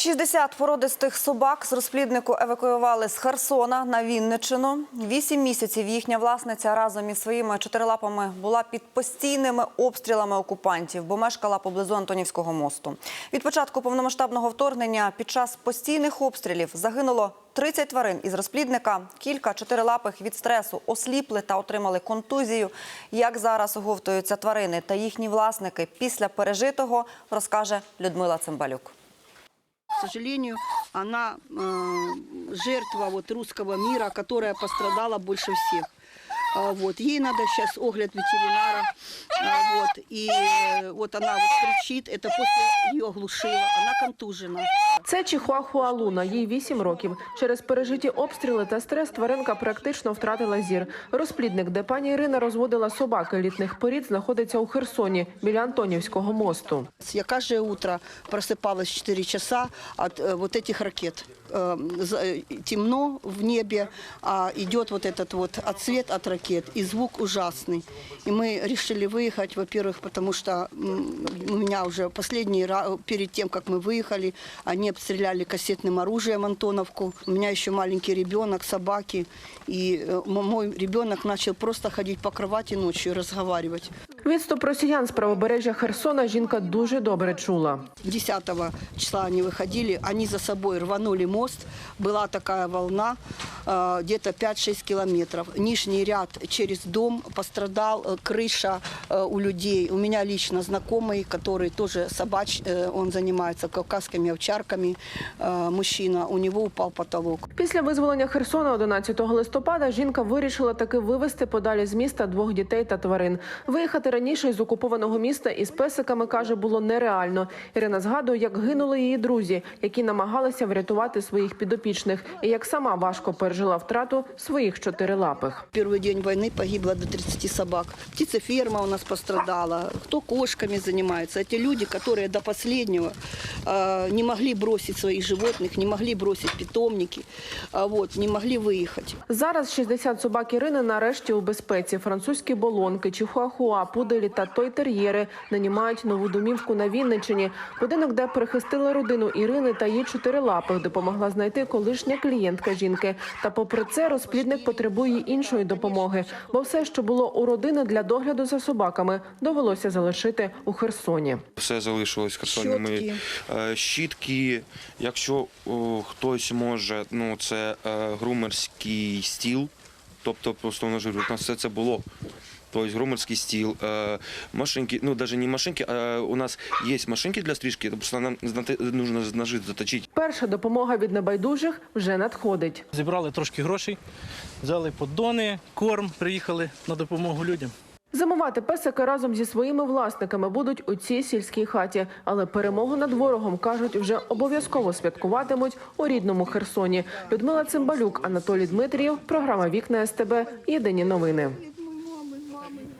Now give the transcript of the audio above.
60 породистих собак з розпліднику евакуювали з Херсона на Вінниччину. Вісім місяців їхня власниця разом із своїми чотирилапами була під постійними обстрілами окупантів, бо мешкала поблизу Антонівського мосту. Від початку повномасштабного вторгнення під час постійних обстрілів загинуло 30 тварин із розплідника. Кілька чотирилапих від стресу осліпли та отримали контузію. Як зараз оговтуються тварини та їхні власники після пережитого, розкаже Людмила Цимбалюк. Сожалению, она э, жертва вот русского мира, которая пострадала больше всех. А, Вот. Ей надо сейчас огляд ветеринара. А, Вот. И э, вот она вот кричит, это после ее оглушило, она контужена. Це Чихуахуа Луна, їй 8 років. Через пережиті обстріли та стрес тваринка практично втратила зір. Розплідник, де пані Ірина розводила собак елітних порід, знаходиться у Херсоні біля Антонівського мосту. Я каждое утро просыпалась в 4 часа от э, вот этих ракет. Э, за- э, темно в небе, а идет вот этот вот отсвет от ракет, и звук ужасный. И мы решили выехать, во-первых, потому что м, у меня уже последний раз, перед тем, как мы выехали, они обстреляли кассетным оружием Антоновку. У меня еще маленький ребенок, собаки, и э, м- мой ребенок начал просто ходить по кровати ночью и разговаривать. Відступ росіян з правобережжя Херсона жінка дуже добре чула. 10 числа они выходили, они за собой рванули мост. Была такая волна, э, где-то 5-6 километров. Нижний ряд через дом пострадал, э, крыша э, у людей. У меня лично знакомый, который тоже собач, э, он занимается кавказскими овчарками, э, мужчина, у него упал потолок. Після визволення Херсона 11 листопада жінка вирішила таки вивезти подалі з міста двох дітей та тварин. Виїхати раніше з окупованого міста із песиками каже було нереально. Ірина згадує, як гинули її друзі, які намагалися врятувати своїх підопічних, і як сама важко пережила втрату своїх чотирилапих. Первый день войны погибло до 30 собак. Птицеферма у нас пострадала. Кто кошками занимается. Эти люди, которые до последнего э, не могли бросить своих животных, не могли бросить питомники, а вот, не могли выехать. Зараз 60 собак Ірини нарешті у безпеці. Французькі болонки, чихуахуа, пуделі та той-тер'єри нині мають нову домівку на Вінниччині. Будинок, де перехистили родину Ірини та її чотирилапих, допомогла знайти колишня клієнтка жінки. Та попри це розплідник потребує іншої допомоги, бо все, що було у родини для догляду за собаками, довелося залишити у Херсоні. Все залишилось в Херсоні. Ми Щотки. е, щітки. Якщо о, хтось може, ну це е, грумерський стіл, тобто просто ж у нас все це було. Тобто грумерський стіл, е, машинки, ну навіть не машинки, а у нас є машинки для стрижки, просто нам нужно ножи заточити. Перша допомога від небайдужих вже надходить. Зібрали трошки грошей, взяли поддони, корм, приїхали на допомогу людям. Зимувати песики разом зі своїми власниками будуть у цій сільській хаті, але перемогу над ворогом кажуть, вже обов'язково святкуватимуть у рідному Херсоні. Людмила Цимбалюк, Анатолій Дмитрієв, програма Вікна СТБ. Єдині новини.